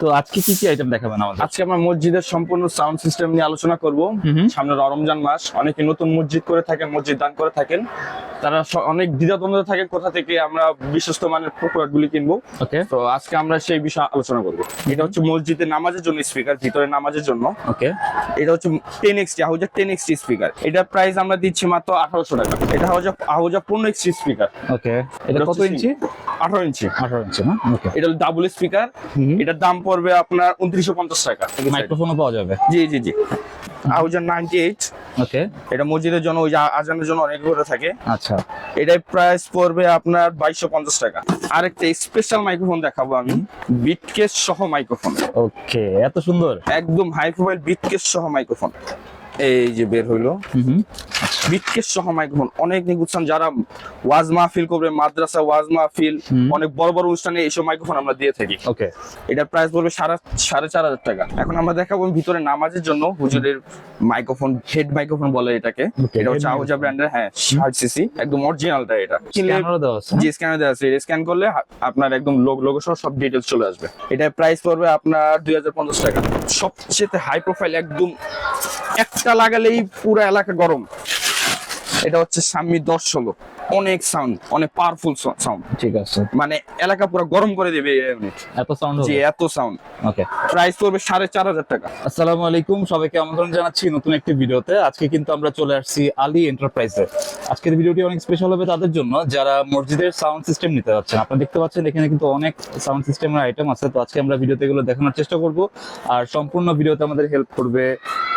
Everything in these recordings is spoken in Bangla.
তো আজকে কি কি আইটেম দেখাবেন আমাদের? আজকে আমরা মসজিদের সম্পূর্ণ সাউন্ড সিস্টেম নিয়ে আলোচনা করব। সামনে রমজান মাস অনেকে নতুন মসজিদ করে থাকেন মসজিদ দান করে থাকেন। তারা অনেক দ্বিধাদ্বন্দ্ব থাকে কোথা থেকে আমরা বিশ্বস্ত মানের প্রোডাক্ট গুলি কিনবো। ওকে তো আজকে আমরা সেই বিষয়ে আলোচনা করব। এটা হচ্ছে মসজিদে নামাজের জন্য স্পিকার ভিতরে নামাজের জন্য। ওকে এটা হচ্ছে ten X T Ahuja ten X T speaker এটার প্রাইস আমরা দিচ্ছি মাত্র আঠারোশো টাকা। এটা আহুজা আহুজা পনেরো এক্সটি স্পিকার ওকে এটা কত ইঞ্চি? আঠারো ইঞ্চি। আঠারো ইঞ্চি এটা ডাবল স্পিকার এটার দাম পড়বে আপনার উনত্রিশশো পঞ্চাশ টাকা। মাইক্রোফোনও পাওয়া যাবে। জি জি জি। আউজান নাইনটি এইট। ওকে এটা মসজিদের জন্য ওই আজানের জন্য অনেক করে থাকে। আচ্ছা। এটার প্রাইস পড়বে আপনার বাইশশো পঞ্চাশ টাকা। আরেকটা স্পেশাল মাইক্রোফোন দেখাবো আমি। বিটকেস সহ মাইক্রোফোন ওকে এত সুন্দর। একদম হাই প্রোফাইল বিটকেস সহ মাইক্রোফোন এই যে বের হইল। হুম বিটকেস সহ মাইক্রোফোন অনেক নিগুচ্ছান যারা ওয়াজ মাহফিল করবে মাদ্রাসা ওয়াজ মাহফিল অনেক বড় বড় অনুষ্ঠানে এইসব মাইক্রোফোন আমরা দিয়ে থাকি। ওকে। এটার প্রাইস পড়বে সাড়ে সাড়ে চার হাজার টাকা। এখন আমরা দেখাবো ভিতরে নামাজের জন্য হুজুরের মাইক্রোফোন হেড মাইক্রোফোন বলে এটাকে। এটা হচ্ছে আহুজা ব্র্যান্ডের হ্যাঁ ষাট সিসি একদম অরিজিনালটা এটা। কিনলে ক্যামেরা দেওয়া আছে জি স্ক্যানার দেওয়া আছে। স্ক্যান করলে আপনার একদম লোগো সহ সব ডিটেলস চলে আসবে। এটার প্রাইস পড়বে আপনার দুই হাজার পঞ্চাশ টাকা। সবচেয়ে হাই প্রোফাইল একদম একটা লাগালেই পুরো এলাকা গরম। এটা হচ্ছে সাম্মি দশ ষোলো অনেক সাউন্ড অনেক পাওয়ারফুল সাউন্ড ঠিক আছে। মানে এলাকা পুরো গরম করে দেবে এত সাউন্ড জি এত সাউন্ড ওকে প্রাইস পড়বে সাড়ে চার হাজার টাকা। আসসালামু আলাইকুম সবাইকে আমন্ত্রণ জানাচ্ছি নতুন একটি ভিডিওতে। আজকে কিন্তু আমরা চলে আসছি আলী এন্টারপ্রাইজে আজকের ভিডিওটি অনেক স্পেশাল হবে তাদের জন্য। যারা মসজিদের সাউন্ড সিস্টেম নিতে যাচ্ছেন আপনারা দেখতে পাচ্ছেন এখানে কিন্তু অনেক সাউন্ড সিস্টেমের আইটেম আছে। তো আজকে আমরা ভিডিওতে এগুলো দেখানোর চেষ্টা করব। আর সম্পূর্ণ ভিডিওতে আমাদের হেল্প করবে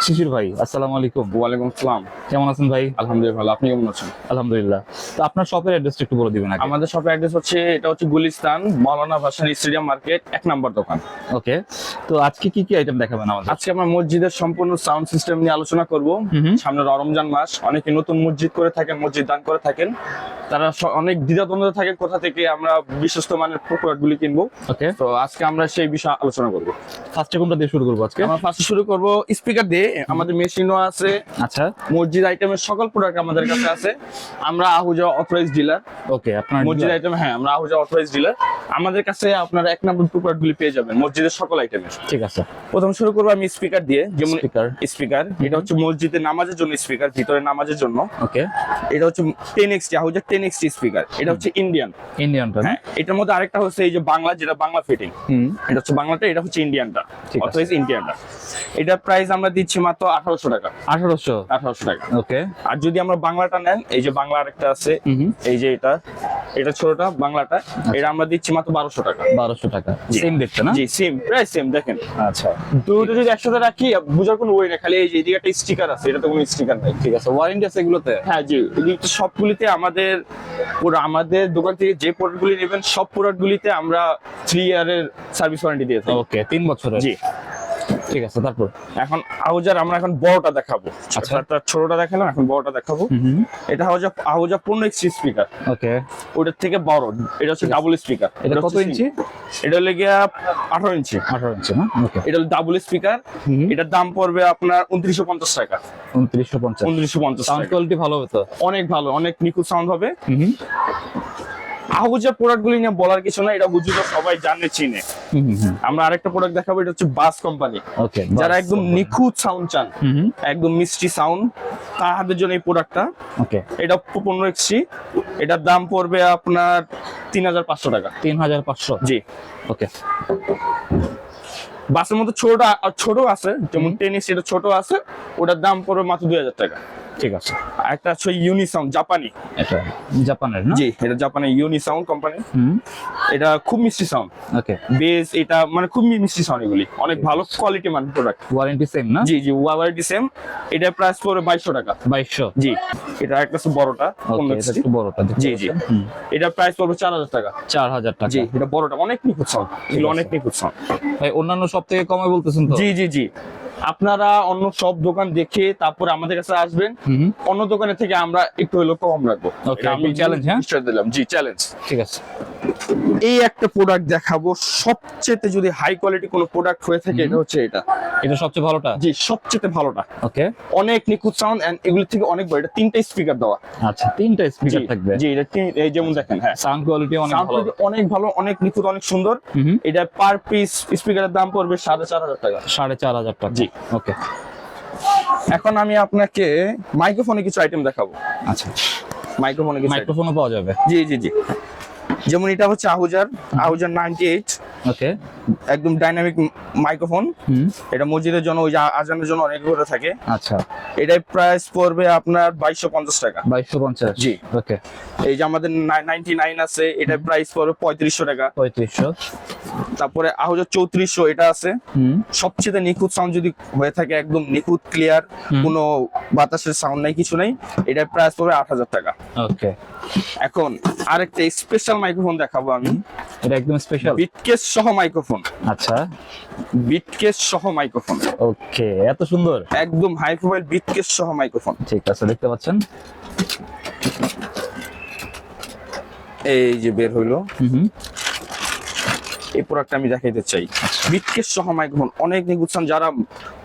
শিশির ভাই আসসালামু আলাইকুম। ওয়ালাইকুম আসসালাম। কেমন আছেন ভাই? আলহামদুলিল্লাহ ভালো। আপনি কেমন আছেন? আলহামদুলিল্লাহ। তো আপনার শপের অ্যাড্রেসটা একটু বলে দিবেন আগে। আমাদের শপের অ্যাড্রেস হচ্ছে এটা হচ্ছে গুলিস্তান মৌলানা ভাসান স্টেডিয়াম মার্কেট এক নম্বর দোকান। ওকে তো আজকে কি কি আইটেম দেখাবেন আমাদের? আজকে আমরা মসজিদের সম্পূর্ণ সাউন্ড সিস্টেম নিয়ে আলোচনা করব। সামনে রমজান মাস অনেকে নতুন মসজিদ করে থাকেন মসজিদ দান করে থাকেন। তারা অনেক দ্বিধাদ্বন্দ্ব থাকে কোথা থেকে আমরা বিশ্বস্ত মানের প্রোডাক্ট গুলি কিনবো। ওকে তো আজকে আমরা সেই বিষয়ে আলোচনা করব। ফার্স্টে কোনটা দিয়ে শুরু করব আজকে? আমরা ফার্স্টে শুরু করব স্পিকার দিয়ে। আমাদের মেশিনও আছে। আচ্ছা। মসজিদ আইটেমের সকল প্রোডাক্ট আমাদের কাছে আছে। আমরা আহুজা অথরাইজ ডিলার ওকে আপনার মসজিদ আইটেম হ্যাঁ আমরা আহুজা অথরাইজ ডিলার আমাদের কাছে আপনারা এক নম্বর প্রোডাক্ট গুলি পেয়ে যাবেন মসজিদের সকল আইটেমের ঠিক আছে। প্রথম শুরু করব আমি স্পিকার দিয়ে যেমন স্পিকার স্পিকার এটা হচ্ছে মসজিদে নামাজের জন্য স্পিকার ভিতরে নামাজের জন্য। ওকে। এটা হচ্ছে ten X T Ahuja ten X T speaker এটা হচ্ছে ইন্ডিয়ান ইন্ডিয়ানটা হ্যাঁ এটার মধ্যে আরেকটা হচ্ছে এই যে বাংলা যেটা বাংলা ফিটিং হুম। এটা হচ্ছে বাংলাটা এটা হচ্ছে ইন্ডিয়ানটা। অথবা ইন্ডিয়ানটা এটার প্রাইস আমরা দিচ্ছি মাত্র আঠারোশো টাকা। আঠারোশো? আঠারোশো টাকা। ওকে। আর যদি আমরা বাংলাটা নেন এই যে বাংলা আরেকটা আছে এই যে এটা এটা ছোটটা বাংলাটা এটা আমরা দিচ্ছি মাত্র বারোশো টাকা। বারোশো টাকা। সেম দেখতে না? জি সেম প্রায় সেম দেখেন। আচ্ছা। দুটো যদি একসাথে রাখি বুঝার কোনো ওয়ে না খালি এই যে এদিকে একটা স্টিকার আছে এটা তো কোনো স্টিকার নাই। ঠিক আছে ওয়ারেন্টি আছে এগুলোতে? হ্যাঁ জি। এদিকে সবগুলিতে আমাদের পুরো আমাদের দোকান থেকে যে প্রোডাক্টগুলি নেবেন সব প্রোডাক্টগুলিতে আমরা থ্রি ইয়ারের সার্ভিস ওয়ারেন্টি দিয়ে থাকি। ওকে তিন বছরের? জি। ঠিক আছে তারপর? এখন আহুজার আমরা এখন বড়টা দেখাবো। আচ্ছা। ছোটটা দেখালাম এখন বড়টা দেখাবো। এটা আহুজা আহুজা পনেরো এক্সি স্পিকার ওকে। ওটার থেকে বড় এটা হচ্ছে ডাবল স্পিকার এটা কত ইঞ্চি? এটা লেগে আঠারো ইঞ্চি। আঠারো ইঞ্চি না? ওকে। এটা ডাবল স্পিকার এটার দাম পড়বে আপনার উনত্রিশশো পঞ্চাশ টাকা। উনত্রিশশো পঞ্চাশ। উনত্রিশশো পঞ্চাশ সাউন্ড কোয়ালিটি ভালো হবে তো? অনেক ভালো অনেক নিখুঁত সাউন্ড হবে। আহুজা প্রোডাক্ট গুলি নিয়ে বলার কিছু না এটা হুজুরা সবাই জানে চিনে। আমরা আরেকটা প্রোডাক্ট দেখাবো এটা হচ্ছে বাস কোম্পানি ওকে যারা একদম নিখুঁত সাউন্ড চান একদম মিষ্টি সাউন্ড তাদের জন্য এই প্রোডাক্টটা ওকে এটা পনেরো এক্সি এটার দাম পড়বে আপনার তিন হাজার পাঁচশো টাকা। তিন হাজার পাঁচশো? জি। ওকে বাসের মধ্যে ছোট ছোট আছে যেমন টেনিস এটা ছোট আছে ওটার দাম পড়বে মাত্র দুই হাজার টাকা। ঠিক আছে। একটা হচ্ছে ইউনি সাউন্ড জাপানি। এটা জাপানের না? জি এটা জাপানি ইউনি সাউন্ড কোম্পানি হুম। এটা খুব মিষ্টি সাউন্ড ওকে বেস এটা মানে খুব মিষ্টি সাউন্ড এগুলি। অনেক ভালো কোয়ালিটি মান প্রোডাক্ট ওয়ারেন্টি সেম না? জি জি ওয়ারেন্টি সেম এটার প্রাইস পড়বে বাইশশো টাকা। বাইশশো? জি এটা একটা বড়টা এটা একটু বড়টা জি, জি। এটার প্রাইস পড়বে চার হাজার টাকা। চার হাজার টাকা। জি এটা বড়টা। অনেক নিখুঁত সাউন্ড এগুলো অনেক নিখুঁত সাউন্ড ভাই অন্যান্য সব থেকে কমে বলতেছেন তো? জি জি জি। আপনারা অন্য সব দোকান দেখে তারপরে আমাদের কাছে আসবেন। অন্য দোকানের থেকে আমরা একটু হলেও কম রাখব। আমি challenge, হ্যাঁ? দিলাম। জি চ্যালেঞ্জ ঠিক আছে। এই একটা প্রোডাক্ট দেখাবো। সবচেয়ে যদি হাই কোয়ালিটি কোনো প্রোডাক্ট হয়ে থাকে এটা হচ্ছে এটা। এটা সবচেয়ে ভালোটা? জি সবচেয়ে ভালোটা। ওকে অনেক নিখুঁত সাউন্ড এন্ড এগুলো থেকে অনেক বড়। এটা তিনটা স্পিকার দেওয়া। আচ্ছা তিনটা স্পিকার থাকবে। জি এটা এই যেমন দেখেন হ্যাঁ। সাউন্ড কোয়ালিটি অনেক সাউন্ড ভালো। অনেক ভালো অনেক নিখুঁত অনেক সুন্দর। এটা পার পিস স্পিকারের দাম পড়বে সাড়ে চার হাজার টাকা। সাড়ে চার হাজার টাকা। জি। ওকে। এখন আমি আপনাকে মাইক্রোফোনে কিছু আইটেম দেখাবো। আচ্ছা। মাইক্রোফোনে কিছু। মাইক্রোফোনও পাওয়া যাবে? জি জি জি। যেমন এটা হচ্ছে আহুজার আহুজার নাইনটি এইট ওকে। একদম ডাইনামিক মাইক্রোফোন এটা মসজিদের জন্য ওই আজানের জন্য অনেক করে থাকে। আচ্ছা। এটার প্রাইস পড়বে আপনার বাইশশো পঞ্চাশ টাকা। বাইশশো পঞ্চাশ? জি। ওকে। এই যে আমাদের নাইনটি নাইন আছে এটার প্রাইস পড়বে পঁয়ত্রিশশো টাকা। পঁয়ত্রিশশো। তারপরে আহুজার চৌত্রিশশো এটা আছে। হুম। সবচেয়ে নিখুঁত সাউন্ড যদি হয়ে থাকে একদম নিখুঁত ক্লিয়ার। কোনো বাতাসের সাউন্ড নাই কিছু নাই এটার প্রাইস পড়বে আট হাজার টাকা। ওকে। এখন আরেকটা স্পেশাল মাইক্রোফোন দেখাবো আমি। এটা একদম স্পেশাল বিটকেস সহ মাইক্রোফোন আচ্ছা। বিটকেস সহ মাইক্রোফোন ওকে এত সুন্দর। একদম হাই প্রোফাইল বিটকেস সহ মাইক্রোফোন ঠিক আছে দেখতে পাচ্ছেন? এই যে বের হইল। এই প্রোডাক্ট আমি দেখাইতে চাই। বিটকেস সহ মাইক্রোফোন। অনেক নিগুচ্ছান যারা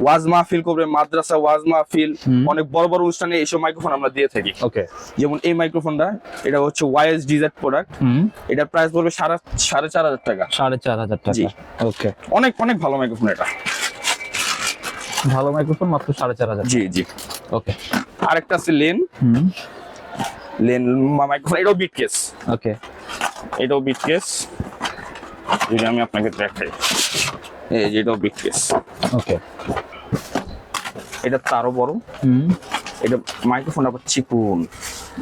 ওয়াজ মাহফিল করবে মাদ্রাসা ওয়াজ মাহফিল অনেক বড় বড় অনুষ্ঠানে এইসব মাইক্রোফোন আমরা দিয়ে থাকি। ওকে। যেমন এই মাইক্রোফোনটা এটা হচ্ছে ওয়াইএস ডিজেড প্রোডাক্ট হুম। এটার প্রাইস পড়বে সাড়ে সাড়ে চার হাজার টাকা। সাড়ে চার হাজার টাকা। জি। ওকে। অনেক অনেক ভালো মাইক্রোফোন এটা। ভালো মাইক্রোফোন মাত্র সাড়ে চার হাজার জি জি। ওকে। আরেকটা আছে লেন হুম। লেন মাইক্রোফোন এটাও বিট কেস ওকে। এটাও বিট কেস যদি আমি আপনাকে দেখাই। এই যেটাও বিগ কেস ওকে এটা তারও বড়। হুম। এটা মাইক্রোফোন আবার চিকুন।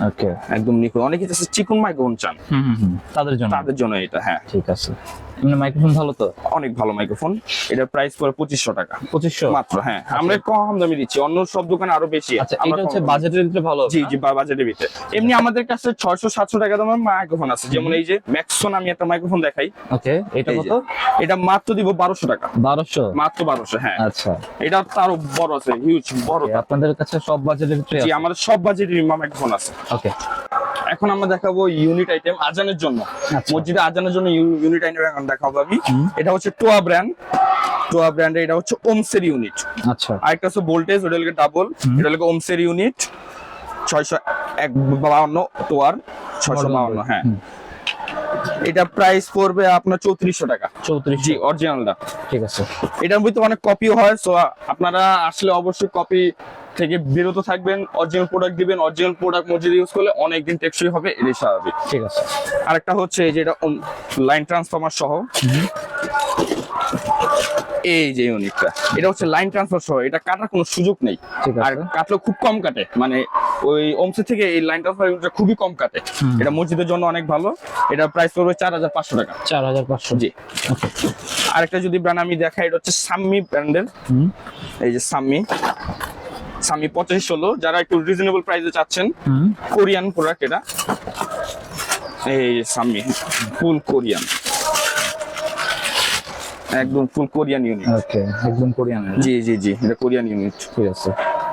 ওকে একদম নিখুঁত। অনেকে চিকুন মাইক্রোফোন চান। হুম হুম। তাদের জন্য। তাদের জন্য এটা হ্যাঁ। ঠিক আছে। মাইক্রোফোন ভালো তো? অনেক ভালো মাইক্রোফোন এটার প্রাইস পড়ে পঁচিশশো টাকা। পঁচিশশো? মাত্র হ্যাঁ। আমরা কম দামে দিচ্ছি। অন্য সব দোকানে আরও বেশি। আচ্ছা এটা হচ্ছে বাজেটের ভিতরে ভালো জি জি বাজেটের ভিতরে। এমনি আমাদের কাছে ছয়শো সাতশো টাকা দামের মাইক্রোফোন আছে। যেমন এই যে ম্যাক্সন আমি একটা মাইক্রোফোন দেখাই। ওকে এটা কত? এটা মাত্র দিব বারোশো টাকা। বারোশো? মাত্র বারোশো হ্যাঁ। আচ্ছা। এটা তারও বড় আছে হিউজ বড় আপনাদের কাছে সব বাজেটের ভিতরে জি আমাদের সব বাজেটের মাইক্রোফোন আছে। ওকে। এখন আমরা দেখাবো ইউনিট আইটেম আজানের জন্য। আচ্ছা। মসজিদে আজানের জন্য ইউনিট আইটেম এখন দেখাবো আমি। এটা হচ্ছে টোয়া ব্র্যান্ড টোয়া ব্র্যান্ডের এটা হচ্ছে ওমসের ইউনিট আচ্ছা। আরেকটা হচ্ছে ভোল্টেজ ওটা হলো ডাবল এটা হলো ওমসের ইউনিট ছয়শো এক বাউন্ন টোয়ার ছয়শো বাউন্ন হ্যাঁ। এটা প্রাইস পড়বে আপনার চৌত্রিশশো টাকা। চৌত্রিশ জি অরিজিনালটা ঠিক আছে। এটার মধ্যে অনেক কপিও হয় সো আপনারা আসলে অবশ্যই কপি থেকে বিরত থাকবেন অরিজিনাল প্রোডাক্ট দিবেন অরিজিনাল প্রোডাক্ট মজুরি ইউজ করলে অনেকদিন টেকসই হবে এটাই স্বাভাবিক। ঠিক আছে। আরেকটা হচ্ছে এই যে এটা লাইন ট্রান্সফর্মার সহ। এই যে ইউনিটটা এটা হচ্ছে লাইন ট্রান্সফার সহ এটা কাটার কোনো সুযোগ নেই। আর কাটলেও খুব কম কাটে। মানে ওই ওমসে থেকে এই লাইন ট্রান্সফার ইউনিটটা খুবই কম কাটে। এটা মসজিদের জন্য অনেক ভালো। এটা প্রাইস পড়বে চার হাজার পাঁচশো টাকা। চার হাজার পাঁচশো। জি। আরেকটা যদি ব্র্যান্ড আমি দেখাই এটা হচ্ছে সাম্মি ব্র্যান্ডের এই যে সাম্মি। সাম্মি পঁচাশি ষোলো। যারা একটু রিজনেবল প্রাইসে চাচ্ছেন কোরিয়ান প্রোডাক্ট এটা। এই যে সাম্মি ফুল কোরিয়ান। একদম ফুল কোরিয়ান ইউনিট ওকে একদম কোরিয়ান জি জি জি এটা কোরিয়ান ইউনিট ঠিক আছে।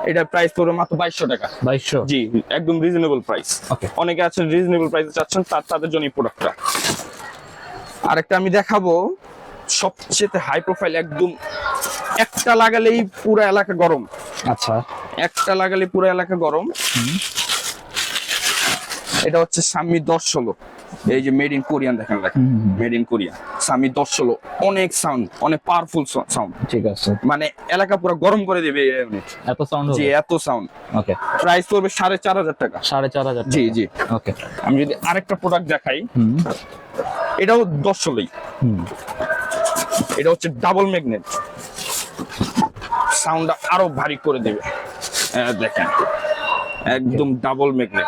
এটা প্রাইস পড়বে মাত্র বাইশশো টাকা। বাইশশো? জি একদম রিজনেবল প্রাইস ওকে অনেকে আছেন রিজনেবল প্রাইসে চাচ্ছেন তার তাদের জন্য এই প্রোডাক্টটা আরেকটা আমি দেখাবো সবচেয়ে হাই প্রোফাইল একদম একটা লাগালেই পুরো এলাকা গরম। আচ্ছা। একটা লাগালে পুরো এলাকা গরম। এটা হচ্ছে সামি দশ ষোলো। এই যে মেড ইন কোরিয়ান দেখেন দেখেন। মেড ইন কোরিয়ান সামি দশ ষোলো অনেক সাউন্ড অনেক পাওয়ারফুল সাউন্ড ঠিক আছে। মানে এলাকা পুরো গরম করে দেবে এত সাউন্ড জি এত সাউন্ড ওকে প্রাইস পড়বে সাড়ে চার হাজার টাকা। সাড়ে চার হাজার জি জি। ওকে আমি যদি আরেকটা প্রোডাক্ট দেখাই হুম। এটাও দশ ষোলোই এটা হচ্ছে ডাবল ম্যাগনেট সাউন্ডটা আরও ভারী করে দেবে। হ্যাঁ, দেখেন। একদম ডাবল ম্যাগনেট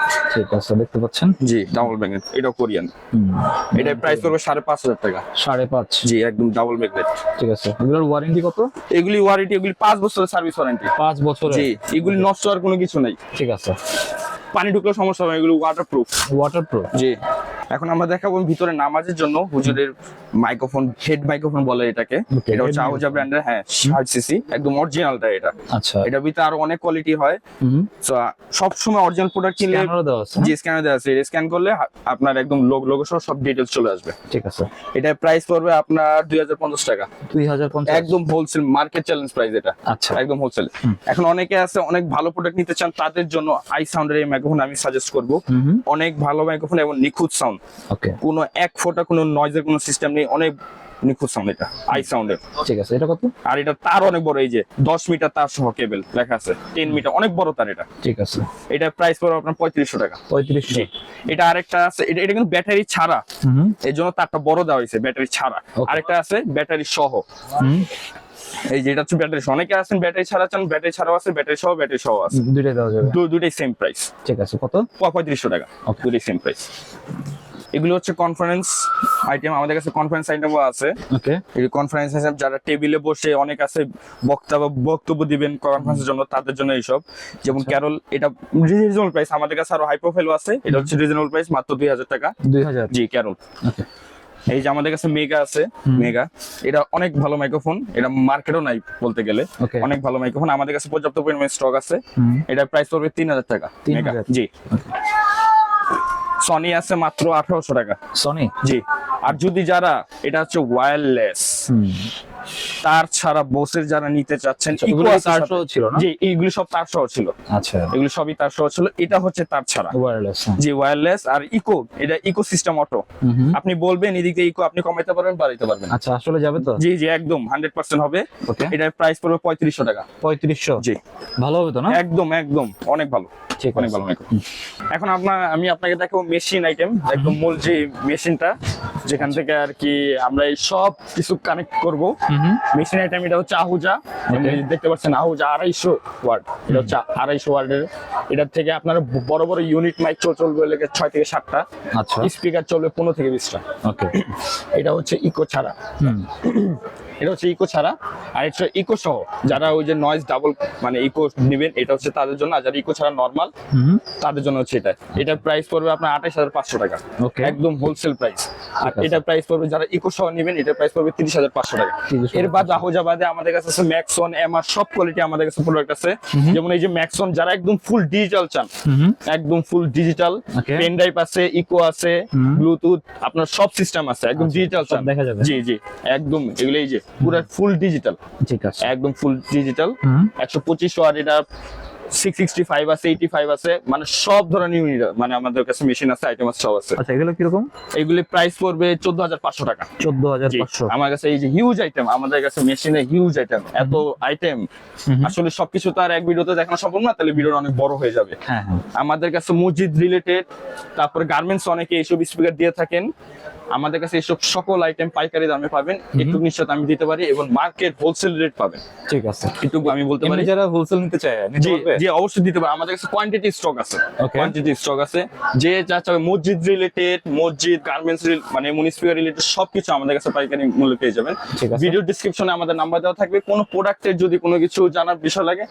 আছে দেখতে পাচ্ছেন? জি ডাবল ম্যাগনেট এটা কোরিয়ান। এটা প্রাইস পড়বে সাড়ে পাঁচ হাজার টাকা। সাড়ে পাঁচ। জি একদম ডাবল ম্যাগনেট ঠিক আছে। এগুলোর ওয়ারেন্টি কত? এগুলি ওয়ারেন্টি এগুলি পাঁচ বছরের সার্ভিস ওয়ারেন্টি পাঁচ বছর জি এগুলি নষ্ট হওয়ার কোনো কিছু নাই। ঠিক আছে। পানি ঢুকলেও সমস্যা হবে এগুলো ওয়াটার প্রুফ ওয়াটার প্রুফ জি। এখন আমরা দেখাবো ভিতরে নামাজের জন্য হুজুরের মাইক্রোফোন হেড মাইক্রোফোন বলে এটাকে। এটা হচ্ছে আহুজা ব্র্যান্ডের হ্যাঁ ষাট সিসি একদম অরিজিনালটা এটা। আচ্ছা। এটা ভিতরে আরও অনেক কোয়ালিটি হয়। তো সব সময় অরিজিনাল প্রোডাক্ট কিনলে জি স্ক্যানার দেওয়া আছে। স্ক্যান করলে আপনার একদম লোগো লোগো সহ সব ডিটেলস চলে আসবে। ঠিক আছে। এটার প্রাইস পড়বে আপনার দুই হাজার পঞ্চাশ টাকা। দুই হাজার পঞ্চাশ। একদম হোলসেল মার্কেট চ্যালেঞ্জ প্রাইস এটা। আচ্ছা। একদম হোলসেল এখন অনেকে আছে অনেক ভালো প্রোডাক্ট নিতে চান তাদের জন্য আই সাউন্ডের এই মাইক্রোফোন আমি সাজেস্ট করব। অনেক ভালো মাইক্রোফোন এবং নিখুঁত সাউন্ড ওকে কোনো এক ফোঁটা কোনো নয়েজের কোনো সিস্টেম নেই অনেক নিখুঁত সাউন্ড এটা আই সাউন্ডের ঠিক আছে এটা কত? আর এটা তার অনেক বড় এই যে দশ মিটার তার সহ কেবল লেখা আছে টেন মিটার অনেক বড় তার এটা। ঠিক আছে। এটা প্রাইস পড়বে আপনার পঁয়ত্রিশশো টাকা। পঁয়ত্রিশশো। জি। এটা আরেকটা আছে এটা এটা কিন্তু ব্যাটারি ছাড়া। হুম। এই জন্য তারটা বড় দেওয়া হয়েছে ব্যাটারি ছাড়া। আরেকটা আছে ব্যাটারি সহ। হুম। এই যে এটা হচ্ছে ব্যাটারি সহ। অনেকে আছেন ব্যাটারি ছাড়া চান ব্যাটারি ছাড়াও আছে ব্যাটারি সহ ব্যাটারি সহ আছে। দুইটাই দেওয়া যাবে। দু- দুটোই সেম প্রাইস ঠিক আছে কত? পঁয়ত্রিশশো টাকা। Okay. দুটোই সেম প্রাইস এগুলো হচ্ছে কনফারেন্স আইটেম আমাদের কাছে কনফারেন্স আইটেমও আছে। ওকে এই কনফারেন্স আইটেম যারা টেবিলে বসে অনেক আছে বক্তা বা বক্তব্য দিবেন কনফারেন্সের জন্য তাদের জন্য এইসব। যেমন আচ্ছা। ক্যারল এটা রিজনেবল প্রাইস আমাদের কাছে আরও হাই প্রোফাইল আছে। এটা হচ্ছে রিজনেবল প্রাইস মাত্র দুই হাজার টাকা। দুই হাজার। জি ক্যারল ওকে এই যে আমাদের কাছে মেগা আছে। মেগা এটা অনেক ভালো মাইক্রোফোন এটা মার্কেটও নাই বলতে গেলে। অনেক ভালো মাইক্রোফোন আমাদের কাছে পর্যাপ্ত পরিমাণে স্টক আছে। এটা প্রাইস পড়বে তিন হাজার টাকা 3000 মেগা জি। সনি আছে মাত্র আঠারোশো টাকা। সনি জি। আর যদি যারা এটা হচ্ছে ওয়্যারলেস তার ছাড়া বসের যারা নিতে চাচ্ছেন Eco ওগুলো আছে তার সহ ছিল না? জি এইগুলো সব তার সহ ছিল। আচ্ছা। এগুলো সবই তার সহ ছিল। এটা হচ্ছে তার ছাড়া। ওয়্যারলেস জি ওয়্যারলেস আর ইকো এটা ইকো সিস্টেম অটো আপনি বলবেন এদিক এদিকে ইকো আপনি কমাইতে পারবেন বাড়াইতে পারবেন। আচ্ছা আসলে যাবে তো? জি জি একদম হান্ড্রেড পার্সেন্ট হবে। ওকে এটার প্রাইস পড়বে পঁয়ত্রিশশো টাকা। পঁয়ত্রিশশো? জি। ভালো হবে তো না? একদম একদম অনেক ভালো। ঠিক অনেক ভালো এখন আপনার আমি আপনাকে দেখাবো মেশিন আইটেম একদম মূল যে মেশিনটা যেখান থেকে আর কি আমরা এই সব কিছু কানেক্ট করব। মেশিন আইটেম এটা হচ্ছে আহুজা দেখতে পাচ্ছেন আহুজা আড়াইশো ওয়ার্ড। এটা হচ্ছে আড়াইশো ওয়ার্ডের। এটার থেকে আপনার বড় বড় ইউনিট মাইক চল চলবে লেগে ছয় থেকে সাতটা। আচ্ছা। স্পিকার চলবে পনেরো থেকে বিশটা। ওকে এটা হচ্ছে ইকো ছাড়া। এটা হচ্ছে ইকো ছাড়া আর এটা ইকো সহ। যারা ওই যে নয়েজ ডাবল মানে ইকো নেবেন এটা হচ্ছে তাদের জন্য আর যারা ইকো ছাড়া নর্মাল তাদের জন্য হচ্ছে এটা। এটার প্রাইস পড়বে আপনার আঠাশ হাজার পাঁচশো টাকা। একদম হোলসেল প্রাইস আর ঠিক আছে। এটার প্রাইস পড়বে যারা ইকো সহ নেবেন এটার প্রাইস পড়বে তিরিশ হাজার পাঁচশো টাকা। এর বাদ আহোজা বাদে আমাদের কাছে আছে ম্যাক্সন এমআর সব কোয়ালিটি আমাদের কাছে প্রোডাক্ট আছে। যেমন এই যে ম্যাক্সন যারা একদম ফুল ডিজিটাল চান একদম ফুল ডিজিটাল পেন ড্রাইভ আছে ইকো আছে ব্লুটুথ আপনার সব সিস্টেম আছে একদম ডিজিটাল আচ্ছা, চান। দেখা যাবে। জি জি একদম এগুলো এই যে পুরো ফুল ডিজিটাল ঠিক আছে। একদম ফুল ডিজিটাল একশো পঁচিশ ওয়াট এটা সিক্স সিক্সটি ফাইভ আছে এইটি ফাইভ আছে মানে সব ধরনের ইউনিট মানে আমাদের কাছে মেশিন আছে আইটেম আছে সব আছে। আচ্ছা এগুলো কীরকম? এইগুলি প্রাইস পড়বে চোদ্দ হাজার পাঁচশো টাকা। চোদ্দ হাজার পাঁচশো। আমার কাছে এই যে হিউজ আইটেম আমাদের কাছে মেশিনে হিউজ আইটেম এত আইটেম আসলে সবকিছু তো আর এক ভিডিওতে দেখানো সম্ভব না তাহলে ভিডিওটা অনেক বড় হয়ে যাবে। হ্যাঁ হ্যাঁ। আমাদের কাছে মসজিদ রিলেটেড তারপরে গার্মেন্টস অনেকে এইসব স্পিকার দিয়ে থাকেন। আমাদের কাছে এইসব সকল আইটেম পাইকারি দামে পাবেন। একটু নিশ্চিত আমি দিতে পারি এবং মার্কেট হোলসেল রেট পাবেন। ঠিক আছে। একটু আমি বলতে পারি। যারা হোলসেল নিতে চায় জি অবশ্যই দিতে পারে আমাদের কাছে কোয়ান্টিটি স্টক আছে। কোয়ান্টিটি স্টক আছে। যে যা চাবে মসজিদ রিলেটেড মসজিদ গার্মেন্টস মানে মুনিসিপাল রিলেটেড সবকিছু আমাদের কাছে পাইকারি মূল্যে পেয়ে যাবেন। ভিডিও ডিসক্রিপশনে আমাদের নাম্বার দেওয়া থাকবে। কোন প্রোডাক্টের যদি কোনো কিছু জানার বিষয় লাগে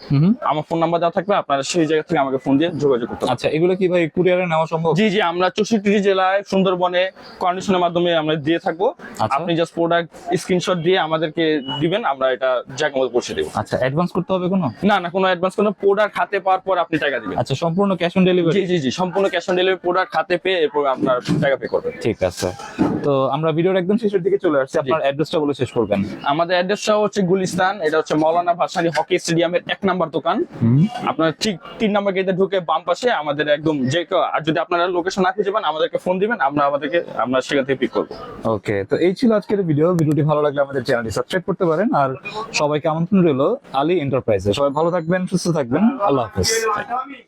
আমার ফোন নাম্বার দেওয়া থাকবে। আপনারা সেই জায়গা থেকে আমাকে ফোন দিয়ে যোগাযোগ করতে পারেন। আচ্ছা এগুলো কি ভাই কুরিয়ারে নেওয়া সম্ভব? জি জি আমরা চৌষট্টি জেলায় সুন্দরবনে কন্ডিশনের মাধ্যমে আমরা দিয়ে থাকব। আচ্ছা। আপনি জাস্ট প্রোডাক্ট স্ক্রিনশট দিয়ে আমাদেরকে দিবেন আমরা এটা জায়গা মতো পৌঁছে দেবো। আচ্ছা অ্যাডভান্স করতে হবে কোনো? না না কোনো অ্যাডভান্স কোনো প্রোডাক্ট হাতে পাওয়ার পর আপনি টাকা দিবেন। আচ্ছা সম্পূর্ণ ক্যাশ অন ডেলিভারি জি জি জি সম্পূর্ণ ক্যাশ অন ডেলিভারি প্রোডাক্ট হাতে পেয়ে এরপর আপনার টাকা পে করবেন। ঠিক আছে। তো আমরা ভিডিওর একদম শেষের দিকে চলে আসছি। আপনার অ্যাড্রেসটা বলে শেষ করবেন। আমাদের অ্যাড্রেসটা হচ্ছে গুলিস্তান এটা হচ্ছে মৌলানা ভাসানী হকি স্টেডিয়ামের এক নাম্বার দোকান। আপনার ঠিক তিন নাম্বার গেটে ঢুকে বাম পাশে আমাদের একদম যে আর যদি আপনারা লোকেশন না খুঁজে পান আমাদেরকে ফোন দিবেন আমরা আমাদেরকে আমরা সেখান থেকে পিক করব। ওকে তো এই ছিল আজকের ভিডিও ভিডিওটি ভালো লাগলে আমাদের চ্যানেলটি সাবস্ক্রাইব করতে পারেন। আর সবাইকে আমন্ত্রণ রইল আলী এন্টারপ্রাইজে সবাই ভালো থাকবেন, সুস্থ থাকবেন। আল্লাহ হাফেজ।